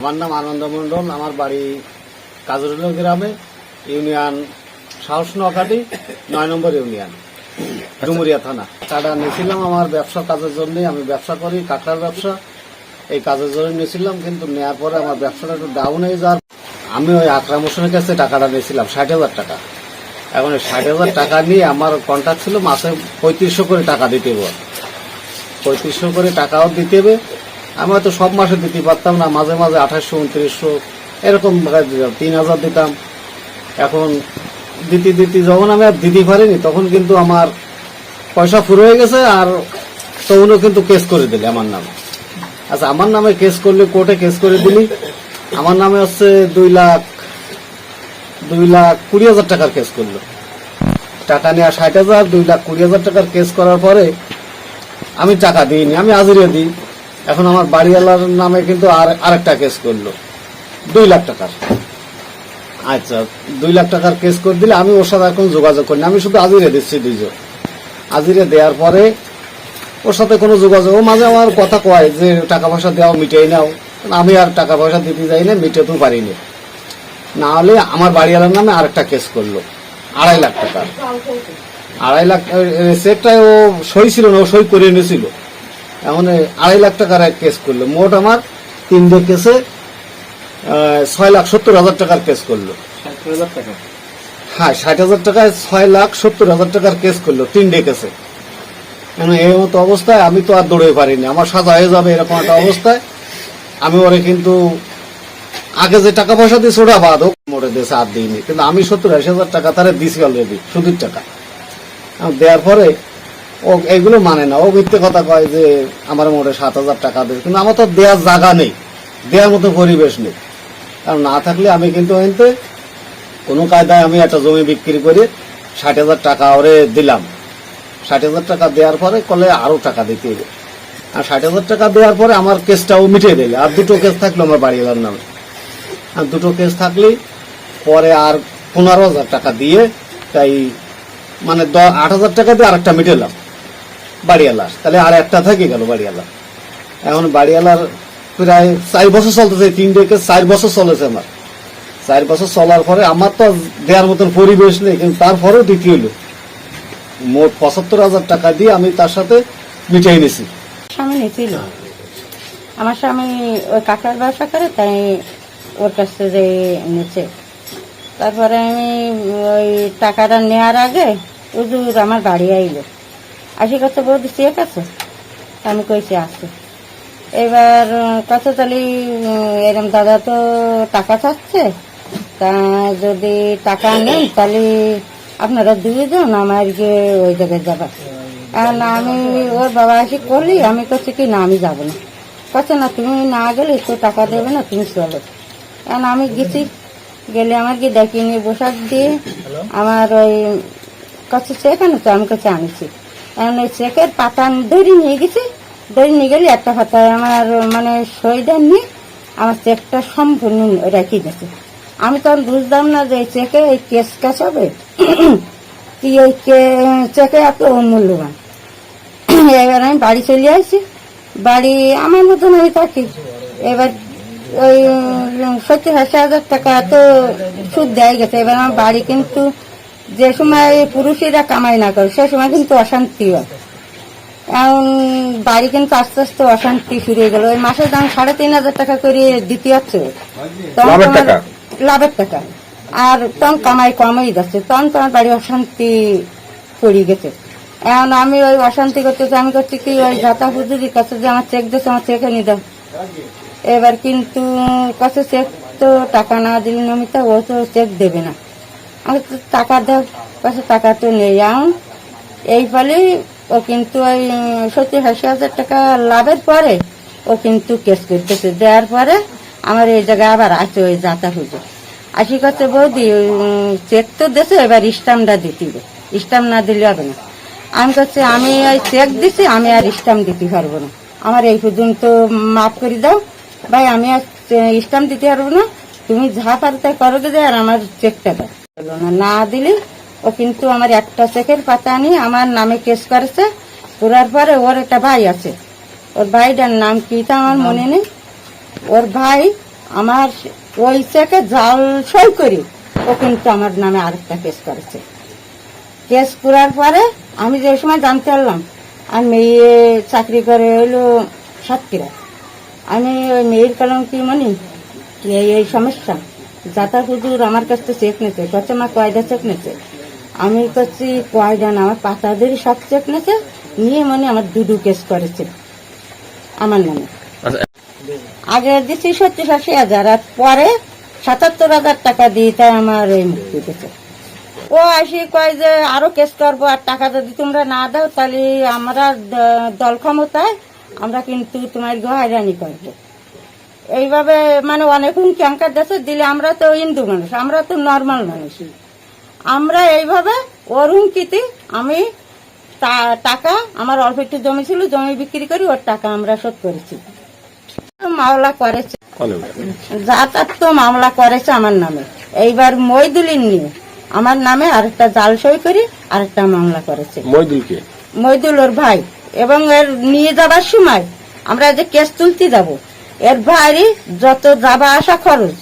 আমার নাম আনন্দ মন্ডল আমার বাড়ি কাজরুল গ্রামে, ইউনিয়ন সাহস নকাটি নয় নম্বর ইউনিয়ন, ডুমুরিয়া থানা। টাকা নিয়েছিলাম আমার ব্যবসা কাজের জন্য, আমি ব্যবসা করি, কাঁকড়ার ব্যবসা। এই কাজের জন্য নিয়েছিলাম, কিন্তু নেওয়ার পরে আমার ব্যবসাটা একটু ডাউন হয়ে যাওয়ার আমি ওই আকরাম হোসেনের কাছে টাকাটা নিয়েছিলাম, ষাট হাজার টাকা। এখন এই ষাট হাজার টাকা নিয়ে আমার কন্ট্রাক্ট ছিল মাসে পঁয়ত্রিশশো করে টাকা দিতে হবে। পঁয়ত্রিশশো করে টাকাও দিতে হবে আমি হয়তো সব মাসে দিতে পারতাম না, মাঝে মাঝে আঠাশশো, উনত্রিশশো, এরকম দিতাম, তিন হাজার দিতাম। এখন দিতে দিতে যখন আমি আর দিতে পারিনি, তখন কিন্তু আমার পয়সা ফুরো হয়ে গেছে আর তখনও কিন্তু কেস করে দিলে আমার নামে। আচ্ছা আমার নামে কেস করলে কোর্টে কেস করে দিলি। আমার নামে হচ্ছে দুই লাখ দুই লাখ কুড়ি হাজার টাকার কেস করল। টাকা নেওয়া ষাট হাজার, দুই লাখ কুড়ি হাজার টাকার কেস করার পরে আমি টাকা দিইনি, আমি হাজিরে দিই। এখন আমার বাড়িওয়ালার নামে কিন্তু আর আরেকটা কেস করল। দুই লাখ টাকার। আচ্ছা দুই লাখ টাকার কেস করে দিলে আমি ওর সাথে এখন যোগাযোগ করিনি। আমি শুধু হাজিরে দিচ্ছি দুইজন। আজিরে দেওয়ার পরে ওর সাথে কোনো যোগাযোগ ও মাঝে আমার কথা কয় যে, টাকা পয়সা দেওয়া মিটিয়ে নাও। আমি আর টাকা পয়সা দিতে যাই না, মিটাতেও পারিনি না। হলে আমার বাড়িওয়ালার নামে আরেকটা কেস করল। আড়াই লাখ টাকা আড়াই লাখ চেকটায় ও সই ছিল না, ও সই করে নিয়েছিল এখন এই আড়াই লাখ টাকার এক কেস করল। মোট আমার তিনটে কেসে ছয় লাখ সত্তর হাজার টাকার কেস করল। হ্যাঁ ষাট হাজার টাকায় ছয় লাখ সত্তর হাজার টাকার কেস করল তিনটে কেসে এখন এই মতো অবস্থায় আমি তো আর দৌড়ে পারিনি। আমার সাজা হয়ে যাবে এরকম একটা অবস্থায়। আমি ওরে কিন্তু আগে যে টাকা পয়সা দিয়েছে ওটা বাদ হোক মোটে দেশে আর দিইনি। কিন্তু আমি সত্তর আশি হাজার টাকা তারা দিছি অলরেডি সুদের টাকা। দেওয়ার পরে ও এগুলো মানে না। ও মিথ্যে কথা কয় যে আমার মোটে সাত হাজার টাকা দেবে কিন্তু আমার তো দেওয়ার জায়গা নেই। দেওয়ার মতো পরিবেশ নেই। কারণ না থাকলে আমি কিন্তু এনতে কোনো কায়দায় আমি একটা জমি বিক্রি করে ষাট হাজার টাকা ওরে দিলাম। ষাট হাজার টাকা দেওয়ার পরে কলে আরও টাকা দিতে হবে। আর ষাট হাজার টাকা দেওয়ার পরে আমার কেসটাও মিটিয়ে দিলে। আর দুটো কেস থাকল আমার বাড়িওয়ালার নামে। আর দুটো কেস থাকলেই পরে আর পনেরো হাজার টাকা দিয়ে তাই মানে আট হাজার টাকা দিয়ে আরেকটা মিটেলাম বাড়িওয়ালার তাহলে আর একটা থেকে গেল বাড়িওয়ালা এখন বাড়িওয়ালার প্রায় চার বছর চলতেছে তিনটে কেস চার বছর চলেছে আমার। চার বছর চলার পরে আমার তো দেওয়ার মতন পরিবেশ নেই, কিন্তু তারপরেও দ্বিতীয় হলো মোট পঁচাত্তর হাজার টাকা দিয়ে আমি তার সাথে মিটাই নিছি স্বামী নিয়েছিল আমার স্বামী ওই কাঁকড়ার ব্যবসা করে, তাই ওর কাছ থেকে নিচ্ছে তারপরে আমি ওই টাকাটা নেওয়ার আগে উজুর আমার বাড়ি আইলো। আসি কত বৌদি চেক আছে? আমি কইছি আছে এবার কত তাহলে এরম দাদা তো টাকা চাচ্ছে। তা যদি টাকা নেন তাহলে আপনারা দুইজন আমার গিয়ে ওই জায়গায় যাবার। আর না আমি ওর বাবা আসি করলি আমি করছি কি না আমি যাব না। কচ্ছে না তুমি না গেলে তো টাকা দেবে না তুমি চলো। কারণ আমি গেছি। গেলে আমার কি দেখি নিয়ে বসাক দিয়ে আমার ওই কাছে আনো তো? আমি কাছে আনিছি কারণ ওই চেকের পাতা ধরে নিয়ে গেছি ধরে নিয়ে গেলে একটা পাতায় আমার মানে সই দেননি আমার চেকটা সম্পূর্ণ রেখে গেছে। আমি তখন বুঝতাম না যে এই চেকে এই কেস কাজ হবে, কি কে- চেকে এত মূল্যবান এবার আমি বাড়ি চলে আসি, বাড়ি আমার মতন আমি থাকি। এবার ওই সত্তর আশি হাজার টাকা তো সুদ দেয় গেছে, এবার আমার বাড়ি কিন্তু যে সময় পুরুষেরা কামাই না করে সে সময় কিন্তু অশান্তি হয়। এখন বাড়ি কিন্তু আস্তে আস্তে অশান্তি শুরু হয়ে গেল। ওই মাসের দাম সাড়ে তিন হাজার টাকা করে দিতে হচ্ছে। তখন লাভের টাকা? আর তখন কামাই কমই যাচ্ছে। তখন তোমার বাড়ি অশান্তি পড়ে গেছে। এখন আমি ওই অশান্তি করতেছি আমি করছি কি ওই যাতা হুজুরির কাছে যে আমার চেক দিচ্ছে আমার চেকে নিয়ে দাও। এবার কিন্তু কাছে চেক তো টাকা না দিলে নমিতা ও তো চেক দেবে না। আমি টাকা দাও কাছে টাকা তো নেই এখন এই ফলে ও কিন্তু ওই সত্তর আশি হাজার টাকা লাভের পরে ও কিন্তু কেস করতেছে। দেওয়ার পরে আমার এই জায়গায় আবার আছে ওই যাতা হুজুর। আসি করতে বৌদি চেক তো দেশে এবার স্টাম্পটা দিতে হবে। স্টাম্প না দিলে হবে না। আমি করছি আমি ওই চেক দিছি, আমি আর স্টাম্প দিতে পারব না। আমার এই পর্যন্ত মাফ করে দাও। ভাই, আমি আর স্টাম্প দিতে পারব না। তুমি যা পারো তাই করো আর আমার চেকটা দাও। না না দিলে ও কিন্তু আমার একটা চেকের পাতা নিয়ে আমার নামে কেস করেছে। করার পরে ওর একটা ভাই আছে। ওর ভাইটার নাম কি তা আমার মনে নেই। ওর ভাই আমার ওই চেকে জাল সই করি ও কিন্তু আমার নামে আরেকটা কেস করেছে। কেস করার পরে আমি যে সময় জানতে পারলাম আর মেয়ে চাকরি করে হলো সাতক্ষীরা। আমি ওই মেয়ের কারণ কি মনি? এই সমস্যা। যাতা হুজুর আমার কাছ থেকে চেক নিতে কচ্ছে আমার কয়দা চেক নিতে আমি করছি কয়টা না আমার পাতাদেরই সব চেক নিতে নিয়ে মানে আমার দুদু কেস করেছে আমার নামে। আচ্ছা আগে দিচ্ছি সত্তর আশি হাজার আর পরে সাতাত্তর হাজার টাকা দিয়ে তাই আমার এই মুক্তি দিতে ও আসি কয় যে আরও কেস করব আর টাকা যদি তোমরা না দাও তাহলে আমরা দল ক্ষমতায় আমরা কিন্তু তোমার হয়রানি করব। এইভাবে মানে অনেক ক্যাঙ্কার দেশে দিলে আমরা তো হিন্দু মানুষ আমরা তো নর্মাল মানুষ। আমরা এইভাবে ওর হুমকিতে আমি টাকা আমার অল্প একটু জমি ছিল জমি বিক্রি করি ওর টাকা আমরা শোধ করেছি। মামলা করেছে। যাতায়াত তো মামলা করেছে আমার নামে। এইবার মইদুলিন নিয়ে আমার নামে আরেকটা জাল সই করি আরেকটা মামলা করেছে। মইদুলকে? মইদুল ওর ভাই এবং এর নিয়ে যাবার সময় আমরা যে কেস তুলতে যাব এর ভাইরই যত যাবা আসা খরচ,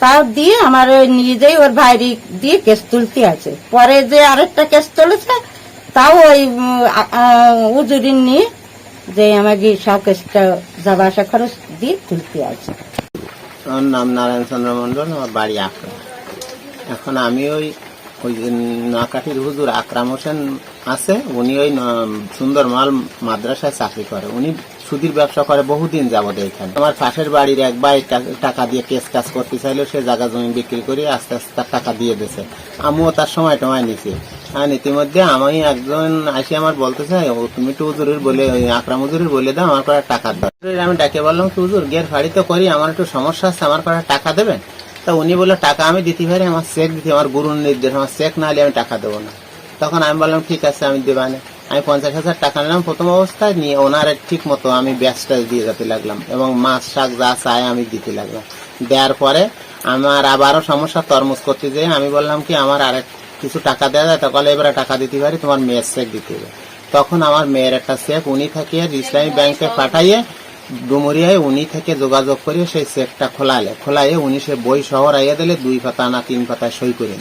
তাও দিয়ে আমার ওই নিজেই ওর ভাইরি দিয়ে কেস তুলতে আছে। পরে যে আরেকটা কেস তুলেছে, তাও ওই উজুরিন নিয়ে যে আমাকে সব কেসটা যাবা আসা খরচ দিয়ে তুলতে আছে। আমার নাম নারায়ণ চন্দ্র মন্ডল আমার বাড়ি আকরা এখন আমি ওই ওই যে নোয়াকাঠির হুজুর আকরাম হোসেন আছে, উনি ওই ন- সুন্দরমাল মাদ্রাসায় চাকরি করে। উনি সুদীর ব্যবসা করে বহুদিন যাবত এখানে। আমার পাশের বাড়ির এক ভাই টাকা দিয়ে কেস কাজ করতে চাইলো, সে জায়গা জমি বিক্রি করে আস্তে আস্তে তার টাকা দিয়ে দিছে আমিও তার সময় টমায় নিছি। আর ইতিমধ্যে আমি একজন আসি আমার বলতে চাই, ও তুমি একটু হুজুরের বলে আকরাম হুজুরের বলে দাও, আমার কটা টাকা দাও। আমি ডাকে বললাম কি, হুজুর গের ফাড়ি তো করি, আমার একটু সমস্যা আছে, আমার কটা টাকা দেবেন? তা উনি বলল, টাকা আমি দিতে পারি, আমার চেক দিতে, আমার গুরুর নির্দেশ, আমার চেক না হলে আমি টাকা দেবো না। তখন আমি বললাম, ঠিক আছে, আমি দেবানে। আমি পঞ্চাশ হাজার টাকা নিলাম। প্রথম অবস্থায় নিয়ে ওনার ঠিক মতো আমি ব্যাসটা দিয়ে যেতে লাগলাম এবং মাছ শাক যা চায় আমি দিতে লাগলাম। দেওয়ার পরে আমার আবারও সমস্যা তরমুজ করতে যেয়ে আমি বললাম কি আমার আরেক কিছু টাকা দেওয়া যায় তখন এবারে টাকা দিতে পারি তোমার মেয়ের চেক দিতে হবে। তখন আমার মেয়ের একটা চেক উনি থেকে ইসলামী ব্যাংকে পাঠাইয়ে ডুমুরিয়ায় উনি থেকে যোগাযোগ করে সেই চেকটা খোলালে খোলাইয়ে উনি সে বই শহর আইয়া দিলে দুই পাতা না তিন পাতা সই করে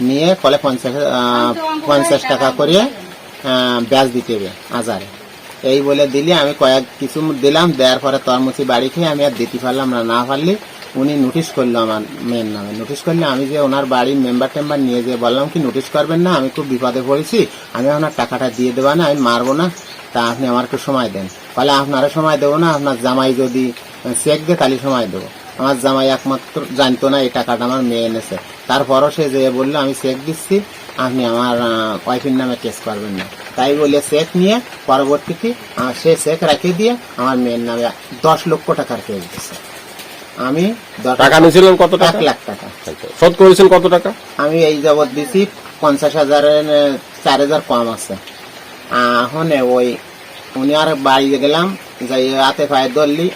নিয়ে কলে পঞ্চাশ পঞ্চাশ টাকা করে আহ, ব্যাজ দিতে হবে, আজারে। এই বলে দিলে, আমি কয়েক কিছু দিলাম, দেওয়ার পরে তরমুচি বাড়ি খেয়ে আমি আর দিতে পারলাম না না পারলে উনি নোটিশ করল আমার মেয়ের নামে। নোটিশ করলে আমি যে ওনার বাড়ির মেম্বার টেম্বার নিয়ে যেয়ে বললাম কি নোটিশ করবেন না, আমি খুব বিপদে পড়েছি, আমি ওনার টাকাটা দিয়ে দেবো না, আমি মারবো না, তা আপনি আমার একটু সময় দেন। ফলে আপনারও সময় দেবো না, আপনার জামাই যদি চেক দেয়, তাহলে সময় দেবো। আমার জামাই একমাত্র জানতো না এই টাকাটা আমার মেয়ে এনেছে তারপরও সে যেয়ে বলল, আমি চেক দিচ্ছি আপনি আমার ওয়াইফের নামে কেস করবেন না। তাই বলে চেক নিয়ে পরবর্তীতে সে চেক রেখে দিয়ে আমার মেয়ের নামে দশ লক্ষ টাকার কেস দিচ্ছে আমি টাকা নিয়েছিলেন কত এক টাকা লাখ টাকা। শোধ করেছেন কত টাকা? আমি এই যাবৎ দিছি পঞ্চাশ হাজারের চার হাজার কম আছে। এখন ওই উনি আর বাড়ি গেলাম যাই হাতে পায়ে ধরলি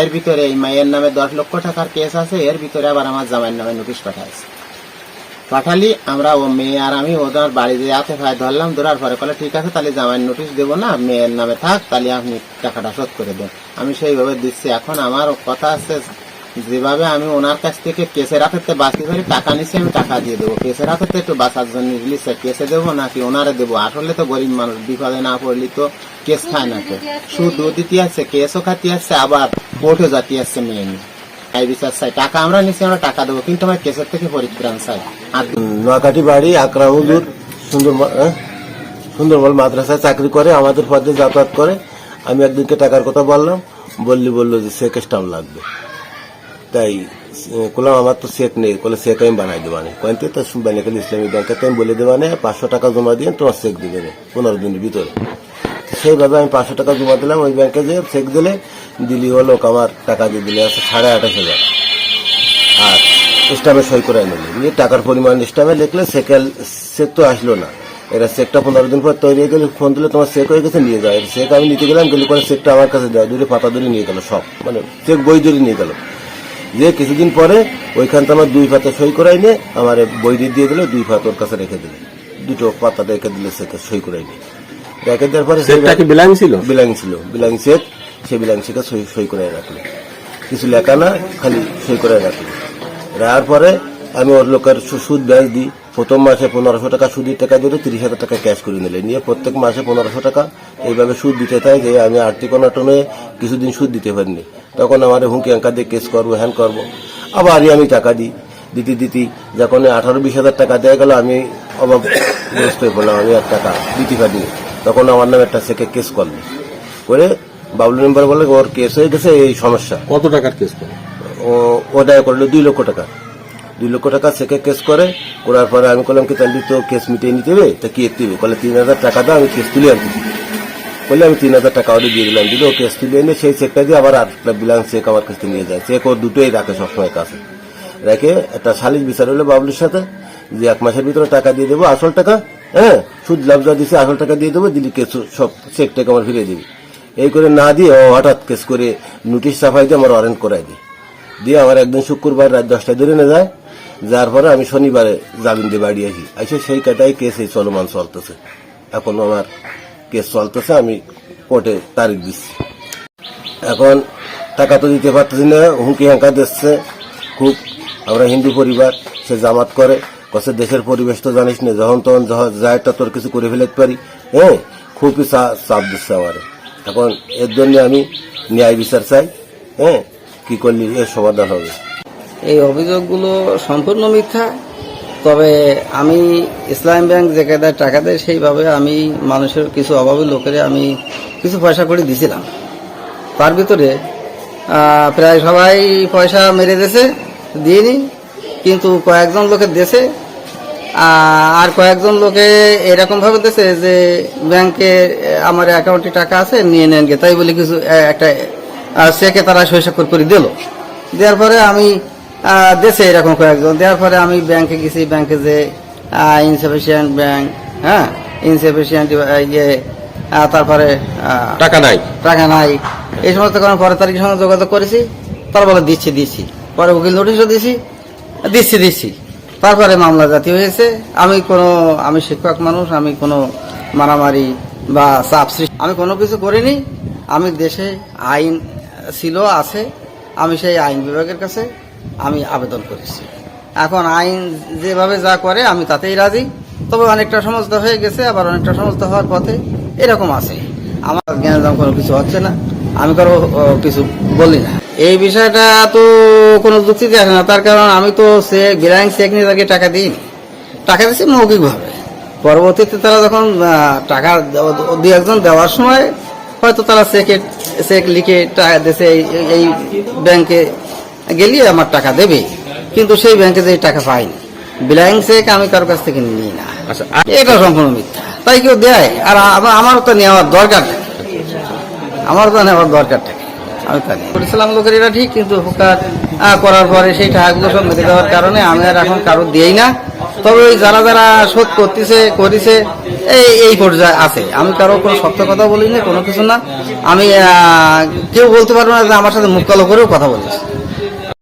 এর ভিতরে এই মায়ের নামে দশ লক্ষ টাকার কেস আছে এর ভিতরে আবার আমার জামাইয়ের নামে নোটিশ পাঠাইছে। পাঠালি, আমরা ও মেয়ে আর আমি ওদের বাড়ি যে হাতে পায়ে ধরলাম, ধরার পরে কলে ঠিক আছে, তাহলে জামাইয়ের নোটিশ দেবো না, মেয়ের নামে থাক, তাহলে আপনি টাকাটা শোধ করে দেন। আমি সেইভাবে দিচ্ছি। এখন আমার কথা আছে, যেভাবে আমি ওনার কাছ থেকে কেসের হাতে বাঁচতে পারি টাকা নিচ্ছি আমি টাকা দিয়ে দেবো। কেসের হাতে একটু বাঁচার জন্য নিলে কেসে দেবো নাকি ওনারে দেবো? আসলে তো গরিব মানুষ, বিপদে না পড়লি তো কেস খায় না তো সুদ দিতে আসছে, কেসও খাতে আসছে, আবার কোর্টও যাতে আসছে মেয়ে নিয়ে। এই বিচার চাই। টাকা আমরা নিচ্ছি আমরা টাকা দেবো। কিন্তু আমার কেসের থেকে পরিত্রাণ চাই। আর নোয়াকাটি বাড়ি, আকরা, হুজুর সুন্দর সুন্দরবন মাদ্রাসায় চাকরি করে, আমাদের পদে যাতায়াত করে। আমি একদিনকে টাকার কথা বললাম, বললি বলল যে চেক স্টাম্প লাগবে। তাই বললাম আমার তো চেক নেই। বলে চেক আমি বানাই দেবানে কয়েনতে তো বেনিকাল ইসলামী ব্যাংকে। আমি বলে দেবানে পাঁচশো টাকা জমা দিয়ে তোমার চেক দিবে পনেরো দিনের ভিতরে। সেইভাবে আমি পাঁচশো টাকা জমা দিলাম, ওই ব্যাংকে যে চেক দিলে দিলি হলো আমার টাকা দিয়ে দিলে, আছে সাড়ে আঠাশ হাজার। আর স্টামে সই করে নিল। নিয়ে টাকার পরিমাণ স্টামে লিখলে সেকেল চেক তো আসলো না। এরা চেকটা পনেরো দিন পর তৈরি হয়ে গেলে ফোন দিলে, তোমার চেক হয়ে গেছে, নিয়ে যাও। চেক আমি নিতে গেলাম, গেলে পরে চেকটা আমার কাছে দেওয়া দুটো পাতা ধরে নিয়ে গেল সব। মানে চেক বই ধরে নিয়ে গেল। যে কিছুদিন পরে ওইখান থেকে আমার দুই পাতা সই করাই নিয়ে, আমার বই দিয়ে দিল, দুই পাতা ওর কাছে রেখে দিলে। দুটো পাতা রেখে দিলে চেকে সই করাই নিয়ে। রেখে দেওয়ার পরে কি বিলাইন ছিল? বিলাং ছিল। বিলাং চেক সেই বিলাং চেকে সই সই করে রাখল। কিছু লেখা না খালি সই করে রাখি রাখার পরে আমি ওর লোকের সু- সুদ ব্যাংক দিই। প্রথম মাসে পনেরোশো টাকা সুদের টাকা দিলে তিরিশ হাজার টাকা ক্যাশ করে নিলে। নিয়ে প্রত্যেক মাসে পনেরোশো টাকা এইভাবে সুদ দিতে থাকে যে আমি আর্থিক অনটনে কিছুদিন সুদ দিতে পারিনি। তখন আমার হুমকি আঙ্কা দিয়ে কেস করব হ্যান করব। আবারই আমি টাকা দিই। দিতে দিতে যখন আঠারো বিশ হাজার টাকা দেওয়া গেল আমি অভাবগ্রস্ত হয়ে পড়লাম আমি আর টাকা দিতে পারিনি। তখন আমার নামে একটা সেকে কেস করল করে বাবলু মেম্বার বলে ওর কেস হয়ে গেছে এই সমস্যা। কত টাকার কেস করে? ও ও দায় করল দুই লক্ষ টাকা। দুই লক্ষ টাকা সেকে কেস করে করার পরে আমি বললাম কি তাহলে তো কেস মিটিয়ে নিতে হবে তা কি হবে? বলে তিন হাজার টাকা দাও আমি কেস তুলে আনতে বললে আমি তিন হাজার টাকা ওদের দিয়ে দিলাম দিলে ও কেস তুলে এনে সেই চেকটা দিয়ে আবার একটা বিলান্স চেক আমার কাছে নিয়ে যায়। চেক ও দুটোই রাখে সবসময় কাছে। রেখে একটা সালিশ বিচার হলো বাবলুর সাথে যে এক মাসের ভিতরে টাকা দিয়ে দেবো আসল টাকা হ্যাঁ সুদ লাভ যা দিছে আসল টাকা দিয়ে দেবো, দিলি কেস, সব চেক টেক আমার ফিরিয়ে দিবি। এই করে না দিয়ে, ও হঠাৎ কেস করে নোটিশ ছাপাই দিয়ে আমার ওয়ারেন্ট করাই দিই দিয়ে আমার একদিন শুক্রবার রাত দশটায় ধরে নিয়ে যায়। যার পরে আমি শনিবারে জামিন দিয়ে বাড়ি আসি। এসে সেই কাটাই কেস এই চলমান চলতেছে। এখন আমার কেস চলতেছে, আমি কোর্টে তারিখ দিচ্ছি। এখন টাকা তো দিতে পারতেছি না, হুমকি হাঙ্কা দিচ্ছে। খুব আমরা হিন্দু পরিবার, সে জামাত করে। কসে দেশের পরিবেশ তো জানিস না, যখন তখন যখন যায় তা তোর কিছু করে ফেলতে পারি হ্যাঁ? খুবই চাপ দিচ্ছে আমার। এখন এর জন্য আমি ন্যায় বিচার চাই হ্যাঁ? কি করলি, এর সমাধান হবে। এই অভিযোগগুলো সম্পূর্ণ মিথ্যা, তবে আমি ইসলাম ব্যাংক যে কায়দায় টাকা দেয়, সেইভাবে আমি মানুষের কিছু অভাবী লোকের আমি কিছু পয়সা করে দিছিলাম। তার ভিতরে প্রায় সবাই পয়সা মেরে দেছে দিইনি কিন্তু কয়েকজন লোকের দেশে আর কয়েকজন লোকে এরকম ভাবে দেছে যে ব্যাংকে আমার অ্যাকাউন্টে টাকা আছে নিয়ে নেন গে। তাই বলে কিছু একটা চেকে তারা সৈসাক্ষর করে দিল। দেওয়ার পরে আমি দেশে এরকম কয়েকজন। দেওয়ার পরে আমি ব্যাংকে গেছি ব্যাংকে যে ইনসাফিসিয়েন্ট ব্যাংক হ্যাঁ? ইনসাফিসিয়েন্ট ইয়ে তারপরে টাকা নাই। টাকা নাই। এই সমস্ত কারণে পরে তারিখের সঙ্গে যোগাযোগ করেছি। তারা বলে দিচ্ছি দিচ্ছি। পরে উকিল নোটিশও দিছি দিচ্ছি দিচ্ছি। তারপরে মামলা জাতি হয়েছে। আমি কোনো, আমি শিক্ষক মানুষ, আমি কোনো মারামারি বা চাপ সৃষ্টি, আমি কোনো কিছু করিনি। আমি দেশে আইন ছিল, আছে। আমি সেই আইন বিভাগের কাছে আমি আবেদন করেছি। এখন আইন যেভাবে যা করে, আমি তাতেই রাজি। তবে অনেকটা সমস্যা হয়ে গেছে, আবার অনেকটা সমস্যা হওয়ার পথে এরকম আছে। আমার জ্ঞানদাম কোনো কিছু হচ্ছে না। আমি কারও কিছু বলি না। এই বিষয়টা তো কোনো যুক্তিতে আসে না। তার কারণ আমি তো সে ব্ল্যাঙ্ক চেক নিয়ে তাকে টাকা দিইনি। টাকা দিচ্ছি মৌখিকভাবে। পরবর্তীতে তারা যখন টাকা দু একজন দেওয়ার সময় হয়তো তারা চেকে চেক লিখে টাকা দেশে এই- ব্যাংকে গেলে আমার টাকা দেবে। কিন্তু সেই ব্যাংকে যে টাকা পাইনি। ব্ল্যাঙ্ক চেক আমি কারোর কাছ থেকে নিই না। আচ্ছা এটা সম্পূর্ণ মিথ্যা। তাই কেউ দেয়। আর আমা- আমারও তো নেওয়ার দরকার থাকে। আমারও তো নেওয়ার দরকার থাকে। নিই করেছিলাম ঠিক, কিন্তু হুকার করার পরে সেই টাকাগুলো সব মেরে দেওয়ার কারণে আমি আর এখন কারও দিই না। তবে ওই যারা যারা শোধ করতেছে, করেছে, এই এই পর্যায়ে আছে। আমি কারও কোনো সত্য কথা বলি না কোনো কিছু না। আমি কেউ বলতে পারব না যে আমার সাথে মুখ কালো করেও কথা বলেছি।